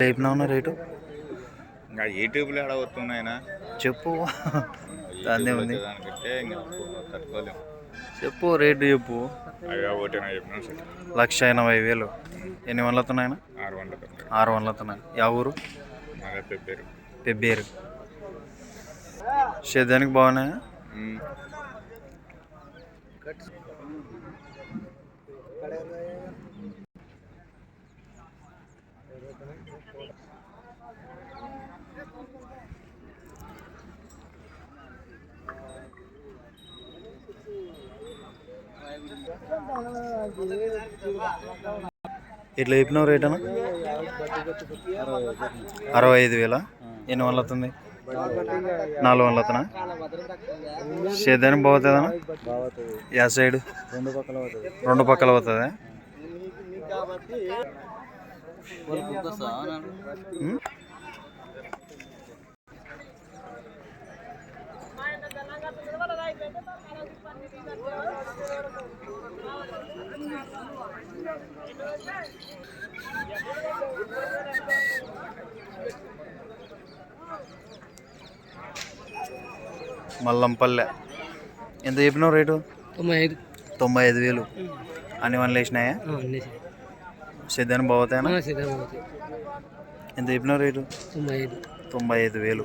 రేపు ఉన్నా రేటు? ఇంకా యూట్యూబ్లో ఎక్కడ వస్తున్నాయినా చెప్పు. దాన్నే ఉంది. తట్టుకోలేము చెప్పు రేటు చెప్పు. లక్ష ఎనభై వేలు. ఎన్ని వందలు వస్తున్నాయన ఆరు వస్తున్నాయి యా ఊరు? పెబ్బేరు. పెబ్బేరు. సేద్యానికి బాగున్నాయా? ఉమ్. ఇట్లా చెప్పినావు రేట్ అన్న? అరవై ఐదు వేల. ఎన్ని వందలు అవుతుంది? నాలుగు వందలు అవుతున్నా సేద్యానికి బాగుతుందన్నా యా సైడ్. రెండు పక్కల అవుతుంది రెండు పక్కల పోతుందా ఉమ్? మల్లంపల్లె. ఎంత చెప్పినావు రేటు? తొంభై ఐదు. తొంభై ఐదు వేలు. అన్ని వన్లు వేసినాయా సిద్ధాన్ని బాగుతాయనా ఎంత చెప్పినావు రేటు? తొంభై ఐదు. తొంభై ఐదు వేలు.